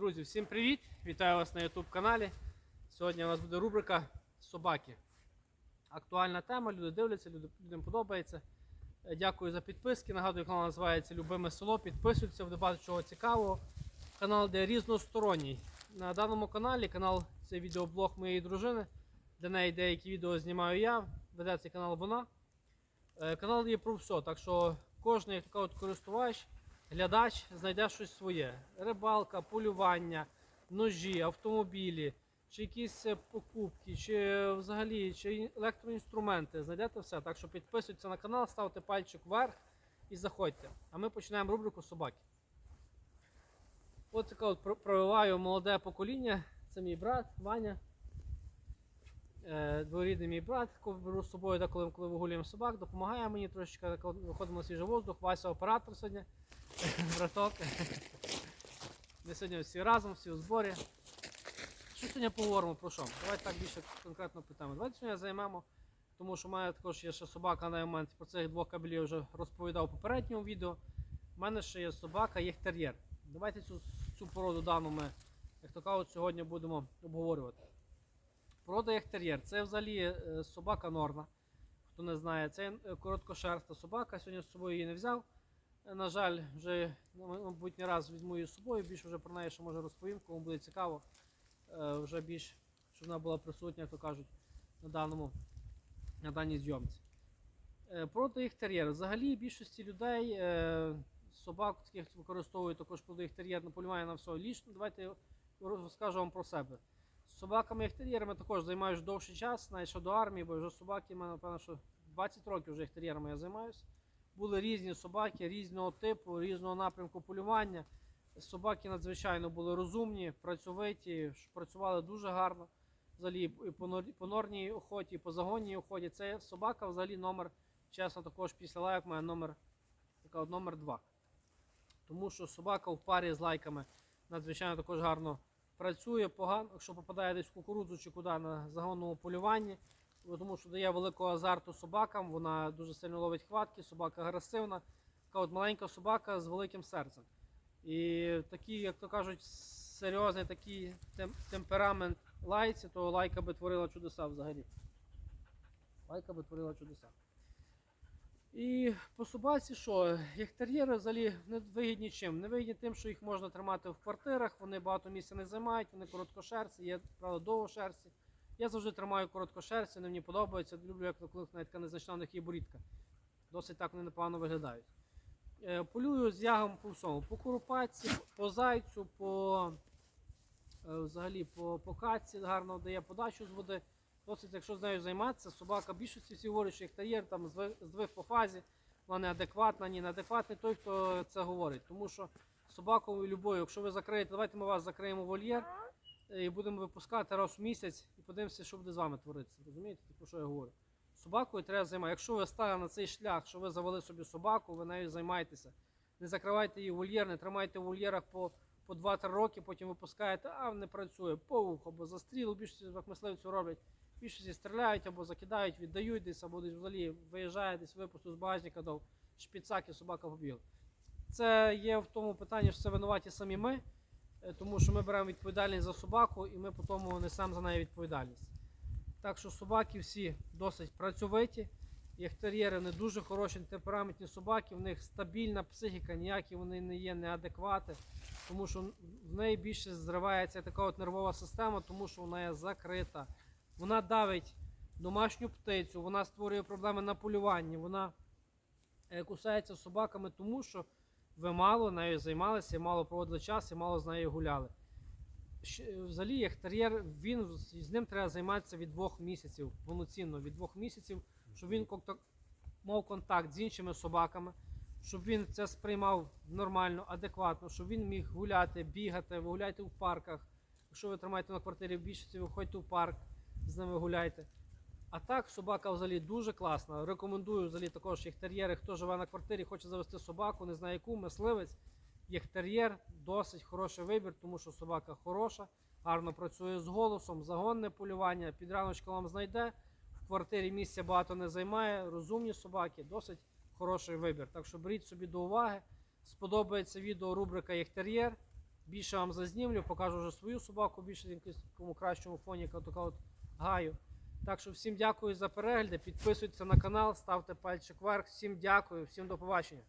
Друзі, всім привіт! Вітаю вас на YouTube каналі. Сьогодні у нас буде рубрика Собаки. Актуальна тема, люди дивляться, людям подобається. Е, Дякую за підписки. Нагадую, канал називається Любиме село. Підписуйтеся, буде багато чого цікавого. Канал де різносторонній. На даному каналі канал це відеоблог моєї дружини. Для неї деякі відео знімаю я. Веде цей канал вона. Е, Канал є про все, так що кожен як користувач, глядач знайде щось своє. Рибалка, полювання, ножі, автомобілі, чи якісь е, покупки, чи взагалі чи електроінструменти. Знайдете все. Так що підписуйтесь на канал, ставте пальчик вверх і заходьте. А ми починаємо рубрику собаки. От така от провиваю молоде покоління. Це мій брат Ваня. Е, Дворідний мій брат, беру з собою, деколи, коли вигулюємо собак, допомагає мені трошечки, виходимо на свіжий воздух. Вася оператор сьогодні, браток. Ми сьогодні всі разом, всі у зборі. Що сьогодні поговоримо про що? Давайте так більше конкретно питаємо. Давайте сьогодні займемо, тому що в мене також є ще собака на момент. Про цих двох кабелів я вже розповідав у попередньому відео. У мене ще є собака, є тер'єр. Давайте цю, цю породу дану ми, як то кажуть, сьогодні будемо обговорювати. Порода ехтер'єр. Це взагалі е, собака норна. Хто не знає, це е, короткошерста собака. Сьогодні з собою її не взяв. На жаль, вже, ну, мабуть, не раз візьму її з собою. Більше вже про неї ще може розповім, кому буде цікаво. Е, Вже більш, щоб вона була присутня, як то кажуть, на, даному, на даній зйомці. Е, Порода ехтер'єр. Взагалі більшості людей е, собак таких використовують також породу ехтер'єр на полювання на все лічно. Давайте розкажу вам про себе. З собаками ехтер'єрами також займаюся довший час, навіть ще до армії, бо вже собаки, в мене, напевно, що 20 років вже ехтер'єрами я займаюся. Були різні собаки різного типу, різного напрямку полювання. Собаки надзвичайно були розумні, працьовиті, працювали дуже гарно. Взагалі і по норній охоті, і по загонній охоті. Це собака взагалі номер, чесно, також після лайок має номер, така номер 2. Тому що собака в парі з лайками надзвичайно також гарно працює погано, якщо попадає десь в кукурудзу чи куди на загонному полюванні, тому що дає великого азарту собакам, вона дуже сильно ловить хватки, собака агресивна, така от маленька собака з великим серцем. І такий, як то кажуть, серйозний такий тем- темперамент лайці, то лайка би творила чудеса взагалі. Лайка би творила чудеса. І по собаці що? Єхтер'єри взагалі не вигідні чим? Не вигідні тим, що їх можна тримати в квартирах, вони багато місця не займають, вони короткошерсті, є правда довгошерсті. Я завжди тримаю короткошерсті, вони мені подобаються. Люблю, як коли навіть така незначна в них є борідка. Досить так вони непогано виглядають. Е, Полюю з ягом по всьому. По куропатці, по зайцю, по е, взагалі по, по катці гарно дає подачу з води. Досить, якщо з нею займатися, собака більшості всі говорять, що ехтер'єр там здвиг по фазі, вона неадекватна, ні, неадекватний той, хто це говорить. Тому що собаку любою, якщо ви закриєте, давайте ми вас закриємо вольєр і будемо випускати раз в місяць і подивимося, що буде з вами творитися. Розумієте, про що я говорю? Собакою треба займатися. Якщо ви стали на цей шлях, що ви завели собі собаку, ви нею займайтеся. Не закривайте її вольєр, не тримайте в вольєрах по, по 2-3 роки, потім випускаєте, а не працює, повух або застріл, більшість як мисливці роблять. Більшості стріляють або закидають, віддають десь, або десь взагалі виїжджає десь випусту з багажника дав шпіцак і собака побігла. Це є в тому питанні, що це винуваті самі ми, тому що ми беремо відповідальність за собаку і ми потім несемо за неї відповідальність. Так що собаки всі досить працьовиті. Єхтер'єри не дуже хороші темпераментні собаки, в них стабільна психіка, ніякі вони не є неадеквати, тому що в неї більше зривається така от нервова система, тому що вона є закрита. Вона давить домашню птицю, вона створює проблеми на полюванні, вона е, кусається собаками, тому що ви мало нею займалися, мало проводили час і мало з нею гуляли. Взагалі, ехтер'єр, він з з ним треба займатися від двох місяців, повноцінно від двох місяців, щоб він мав контакт з іншими собаками, щоб він це сприймав нормально, адекватно, щоб він міг гуляти, бігати, ви гуляйте в парках. Якщо ви тримаєте на квартирі в більшості, ви ходьте в парк, з ними гуляйте. А так, собака взагалі дуже класна. Рекомендую взагалі також єхтер'єри, хто живе на квартирі, хоче завести собаку, не знає яку, мисливець. Єхтер'єр досить хороший вибір, тому що собака хороша, гарно працює з голосом, загонне полювання, під раночку вам знайде. В квартирі місця багато не займає, розумні собаки, досить хороший вибір. Так що беріть собі до уваги. Сподобається відео рубрика Єхтер'єр. більше вам зазнімлю, покажу вже свою собаку більше в якомусь кращому фоні, яка така от гаю. Так що всім дякую за перегляди, підписуйтесь на канал, ставте пальчик вверх. Всім дякую, всім до побачення.